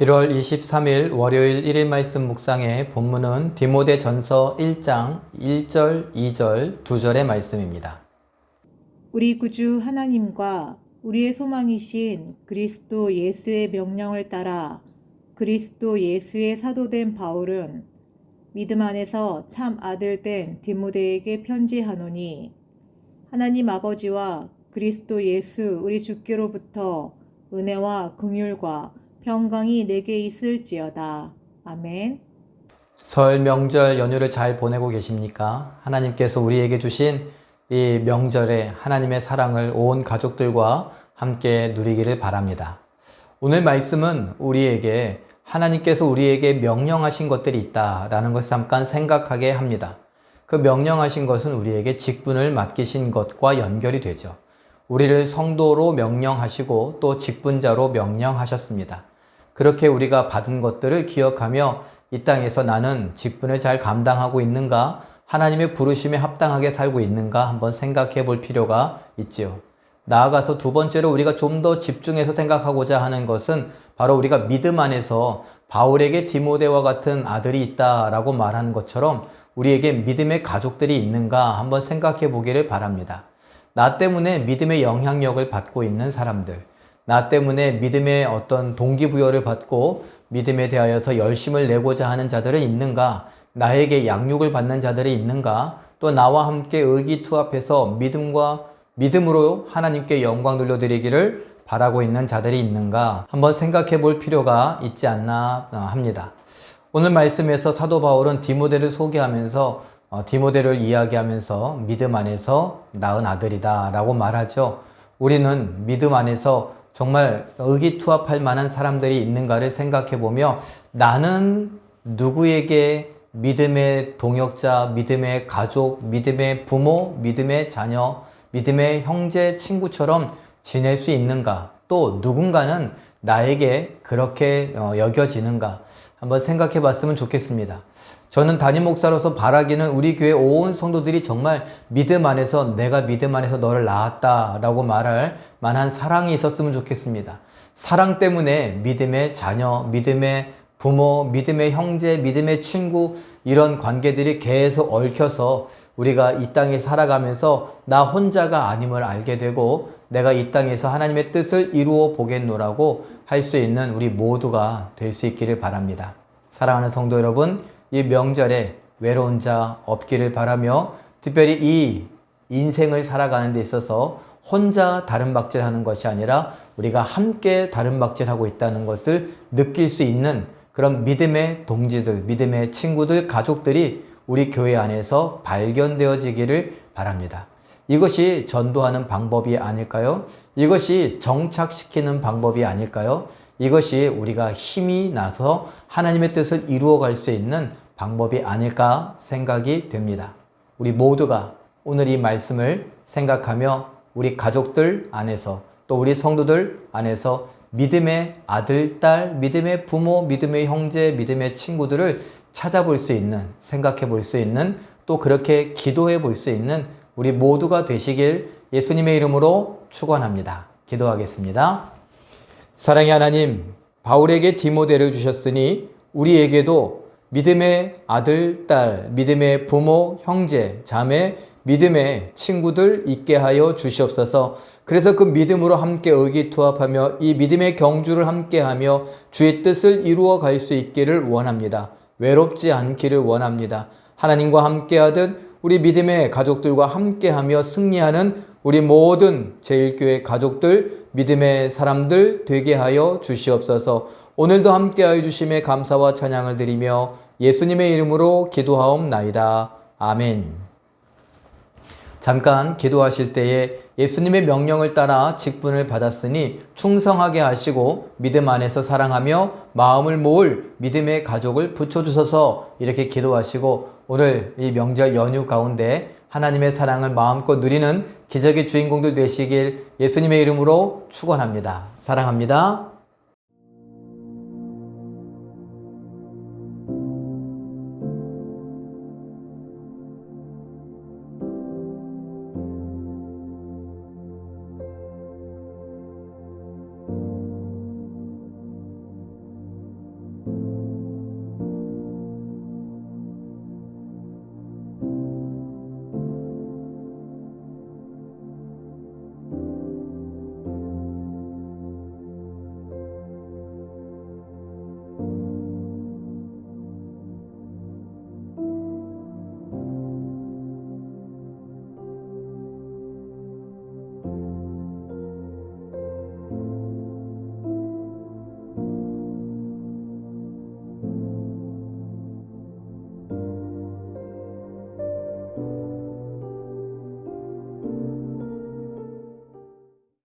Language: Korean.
1월 23일 월요일 1일 말씀 묵상의 본문은 디모데 전서 1장 1절, 2절, 2절의 말씀입니다. 우리 구주 하나님과 우리의 소망이신 그리스도 예수의 명령을 따라 그리스도 예수의 사도된 바울은 믿음 안에서 참 아들 된 디모데에게 편지하노니 하나님 아버지와 그리스도 예수 우리 주께로부터 은혜와 긍휼과 평강이 내게 있을지어다. 아멘. 설 명절 연휴를 잘 보내고 계십니까? 하나님께서 우리에게 주신 이 명절에 하나님의 사랑을 온 가족들과 함께 누리기를 바랍니다. 오늘 말씀은 우리에게 하나님께서 우리에게 명령하신 것들이 있다라는 것을 잠깐 생각하게 합니다. 그 명령하신 것은 우리에게 직분을 맡기신 것과 연결이 되죠. 우리를 성도로 명령하시고 또 직분자로 명령하셨습니다. 그렇게 우리가 받은 것들을 기억하며 이 땅에서 나는 직분을 잘 감당하고 있는가, 하나님의 부르심에 합당하게 살고 있는가 한번 생각해 볼 필요가 있지요. 나아가서 두 번째로 우리가 좀 더 집중해서 생각하고자 하는 것은 바로 우리가 믿음 안에서 바울에게 디모데와 같은 아들이 있다라고 말하는 것처럼 우리에게 믿음의 가족들이 있는가 한번 생각해 보기를 바랍니다. 나 때문에 믿음의 영향력을 받고 있는 사람들, 나 때문에 믿음의 어떤 동기부여를 받고 믿음에 대하여서 열심을 내고자 하는 자들은 있는가? 나에게 양육을 받는 자들이 있는가? 또 나와 함께 의기투합해서 믿음과 믿음으로 하나님께 영광 돌려드리기를 바라고 있는 자들이 있는가? 한번 생각해 볼 필요가 있지 않나 합니다. 오늘 말씀에서 사도 바울은 디모데를 소개하면서 어, 디모데를 이야기하면서 믿음 안에서 낳은 아들이다 라고 말하죠. 우리는 믿음 안에서 정말 의기투합할 만한 사람들이 있는가를 생각해 보며 나는 누구에게 믿음의 동역자, 믿음의 가족, 믿음의 부모, 믿음의 자녀, 믿음의 형제, 친구처럼 지낼 수 있는가? 또 누군가는 나에게 그렇게 어, 여겨지는가? 한번 생각해 봤으면 좋겠습니다. 저는 담임 목사로서 바라기는 우리 교회 온 성도들이 정말 믿음 안에서 내가 믿음 안에서 너를 낳았다라고 말할 만한 사랑이 있었으면 좋겠습니다. 사랑 때문에 믿음의 자녀, 믿음의 부모, 믿음의 형제, 믿음의 친구 이런 관계들이 계속 얽혀서 우리가 이 땅에 살아가면서 나 혼자가 아님을 알게 되고 내가 이 땅에서 하나님의 뜻을 이루어 보겠노라고 할 수 있는 우리 모두가 될 수 있기를 바랍니다. 사랑하는 성도 여러분, 이 명절에 외로운 자 없기를 바라며 특별히 이 인생을 살아가는 데 있어서 혼자 다른 박질 하는 것이 아니라 우리가 함께 다른 박질 하고 있다는 것을 느낄 수 있는 그런 믿음의 동지들, 믿음의 친구들, 가족들이 우리 교회 안에서 발견되어지기를 바랍니다. 이것이 전도하는 방법이 아닐까요? 이것이 정착시키는 방법이 아닐까요? 이것이 우리가 힘이 나서 하나님의 뜻을 이루어 갈 수 있는 방법이 아닐까 생각이 됩니다. 우리 모두가 오늘 이 말씀을 생각하며 우리 가족들 안에서 또 우리 성도들 안에서 믿음의 아들, 딸, 믿음의 부모, 믿음의 형제, 믿음의 친구들을 찾아볼 수 있는, 생각해 볼 수 있는, 또 그렇게 기도해 볼 수 있는 우리 모두가 되시길 예수님의 이름으로 축원합니다. 기도하겠습니다. 사랑의 하나님, 바울에게 디모데를 주셨으니 우리에게도 믿음의 아들, 딸, 믿음의 부모, 형제, 자매, 믿음의 친구들 있게 하여 주시옵소서. 그래서 그 믿음으로 함께 의기투합하며 이 믿음의 경주를 함께 하며 주의 뜻을 이루어 갈 수 있기를 원합니다. 외롭지 않기를 원합니다. 하나님과 함께 하듯 우리 믿음의 가족들과 함께하며 승리하는 우리 모든 제일교회 가족들, 믿음의 사람들 되게 하여 주시옵소서. 오늘도 함께하여 주심에 감사와 찬양을 드리며 예수님의 이름으로 기도하옵나이다. 아멘. 잠깐 기도하실 때에 예수님의 명령을 따라 직분을 받았으니 충성하게 하시고 믿음 안에서 사랑하며 마음을 모을 믿음의 가족을 붙여주셔서 이렇게 기도하시고 오늘 이 명절 연휴 가운데 하나님의 사랑을 마음껏 누리는 기적의 주인공들 되시길 예수님의 이름으로 축원합니다. 사랑합니다.